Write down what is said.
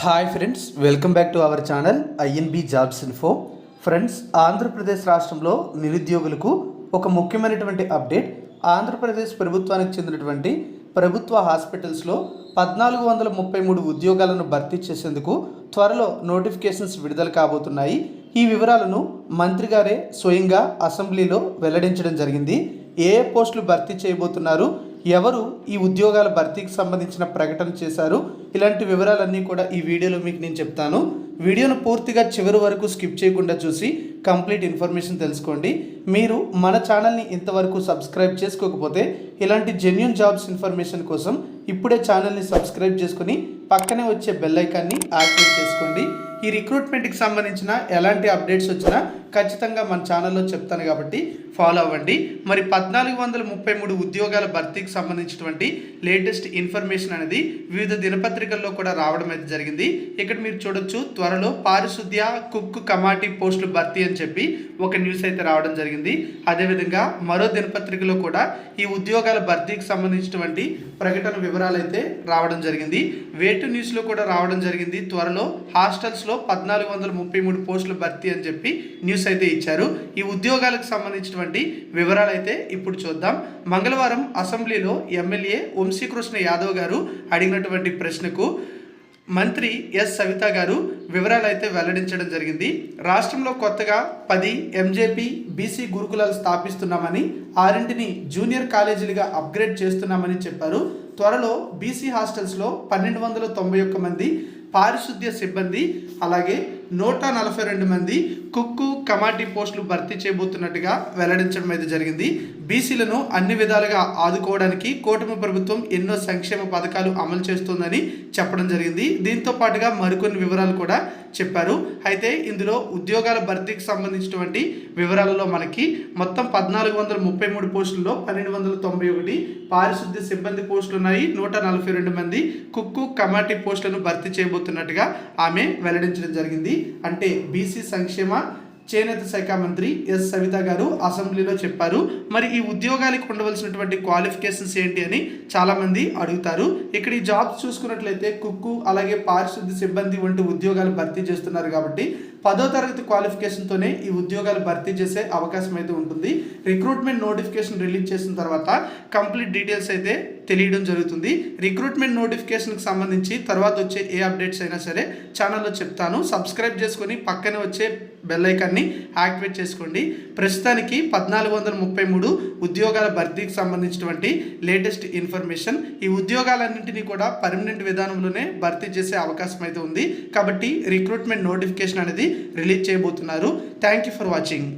Hi friends welcome back to our channel INB jobs info friends Andhra Pradesh రాష్ట్రంలో నిరుద్యోగులకు ఒక ముఖ్యమైనటువంటి update Andhra Pradesh ప్రభుత్వానికి చెందినటువంటి ప్రభుత్వ హాస్పిటల్స్లో పద్నాలుగు వందల ముప్పై మూడు ఉద్యోగాలను భర్తీ చేసేందుకు త్వరలో నోటిఫికేషన్స్ విడుదల కాబోతున్నాయి. ఈ వివరాలను మంత్రి గారే స్వయంగా అసెంబ్లీలో వెల్లడించడం జరిగింది. ఏ పోస్టులు భర్తీ చేయబోతున్నారు? ఎవరు ఈ ఉద్యోగాల భర్తీకి సంబంధించిన ప్రకటన చేశారు? ఇలాంటి వివరాలన్నీ కూడా ఈ వీడియోలో మీకు నేను చెప్తాను. వీడియోను పూర్తిగా చివరి వరకు స్కిప్ చేయకుండా చూసి కంప్లీట్ ఇన్ఫర్మేషన్ తెలుసుకోండి. మీరు మన ఛానల్ని ఇంతవరకు సబ్స్క్రైబ్ చేసుకోకపోతే ఇలాంటి జెన్యున్ జాబ్స్ ఇన్ఫర్మేషన్ కోసం ఇప్పుడే ఛానల్ని సబ్స్క్రైబ్ చేసుకుని పక్కనే వచ్చే బెల్ ఐకాన్ని యాక్టివేట్ చేసుకోండి. ఈ రిక్రూట్మెంట్కి సంబంధించిన ఎలాంటి అప్డేట్స్ వచ్చినా ఖచ్చితంగా మన ఛానల్లో చెప్తాను కాబట్టి ఫాలో అవ్వండి. మరి పద్నాలుగు వందల ముప్పై మూడు ఉద్యోగాల భర్తీకి సంబంధించినటువంటి లేటెస్ట్ ఇన్ఫర్మేషన్ అనేది వివిధ దినపత్రికల్లో కూడా రావడం అయితే జరిగింది. ఇక్కడ మీరు చూడొచ్చు త్వరలో పారిశుద్ధ్య కుక్ కమాటీ పోస్టులు భర్తీ అని చెప్పి ఒక న్యూస్ అయితే రావడం జరిగింది. అదేవిధంగా మరో దినపత్రికలో కూడా ఈ ఉద్యోగాల భర్తీకి సంబంధించినటువంటి ప్రకటన వివరాలు అయితే రావడం జరిగింది. వేటు న్యూస్లో కూడా రావడం జరిగింది. త్వరలో హాస్టల్స్లో పద్నాలుగు వందల ముప్పై మూడు పోస్టులు భర్తీ అని చెప్పి న్యూస్ అయితే ఇచ్చారు. ఈ ఉద్యోగాలకు సంబంధించినటువంటి వివరాలు అయితే ఇప్పుడు చూద్దాం. మంగళవారం అసెంబ్లీలో ఎమ్మెల్యే వంశీకృష్ణ యాదవ్ గారు అడిగినటువంటి ప్రశ్నకు మంత్రి ఎస్ సవిత గారు వివరాలు అయితే వెల్లడించడం జరిగింది. రాష్ట్రంలో కొత్తగా పది ఎంజేపీ బీసీ గురుకులాలు స్థాపిస్తున్నామని ఆరింటిని జూనియర్ కాలేజీలుగా అప్గ్రేడ్ చేస్తున్నామని చెప్పారు. త్వరలో బీసీ హాస్టల్స్లో పన్నెండు వందల తొంభై ఒక్క మంది పారిశుద్ధ్య సిబ్బంది అలాగే నూట నలభై రెండు మంది కుక్కు కమాటీ పోస్టులు భర్తీ చేయబోతున్నట్టుగా వెల్లడించడం అయితే జరిగింది. బీసీలను అన్ని విధాలుగా ఆదుకోవడానికి కూటమి ప్రభుత్వం ఎన్నో సంక్షేమ పథకాలు అమలు చేస్తుందని చెప్పడం జరిగింది. దీంతో పాటుగా మరికొన్ని వివరాలు కూడా చెప్పారు. అయితే ఇందులో ఉద్యోగాల భర్తీకి సంబంధించినటువంటి వివరాలలో మనకి మొత్తం పద్నాలుగు వందల ముప్పై మూడు పోస్టుల్లో పన్నెండు వందల తొంభై ఒకటి పారిశుద్ధ్య సిబ్బంది పోస్టులు ఉన్నాయి నూట నలభై రెండు మంది కుక్కు కమాటీ పోస్టులను భర్తీ చేయబోతున్నట్టుగా ఆమె వెల్లడించడం జరిగింది. అంటే బీసీ సంక్షేమ చేనేత శాఖ మంత్రి ఎస్ సవిత గారు అసెంబ్లీలో చెప్పారు. మరి ఈ ఉద్యోగాలకు ఉండవలసినటువంటి క్వాలిఫికేషన్స్ ఏంటి అని చాలామంది అడుగుతారు. ఇక్కడ ఈ జాబ్స్ చూసుకున్నట్లయితే కుక్కు అలాగే పారిశుద్ధ్య సిబ్బంది వంటి ఉద్యోగాలు భర్తీ చేస్తున్నారు కాబట్టి పదో తరగతి క్వాలిఫికేషన్తోనే ఈ ఉద్యోగాలు భర్తీ చేసే అవకాశం అయితే ఉంటుంది. రిక్రూట్మెంట్ నోటిఫికేషన్ రిలీజ్ చేసిన తర్వాత కంప్లీట్ డీటెయిల్స్ అయితే తెలియడం జరుగుతుంది. రిక్రూట్మెంట్ నోటిఫికేషన్కి సంబంధించి తర్వాత వచ్చే ఏ అప్డేట్స్ అయినా సరే ఛానల్లో చెప్తాను. సబ్స్క్రైబ్ చేసుకొని పక్కనే వచ్చే బెల్ ఐకాన్ని యాక్టివేట్ చేసుకోండి. ప్రస్తుతానికి పద్నాలుగు వందల ముప్పై మూడు ఉద్యోగాల భర్తీకి సంబంధించినటువంటి లేటెస్ట్ ఇన్ఫర్మేషన్. ఈ ఉద్యోగాలన్నింటినీ కూడా పర్మనెంట్ విధానంలోనే భర్తీ చేసే అవకాశం అయితే ఉంది. కాబట్టి రిక్రూట్మెంట్ నోటిఫికేషన్ అనేది రిలీజ్ చేయబోతున్నారు. Thank you for watching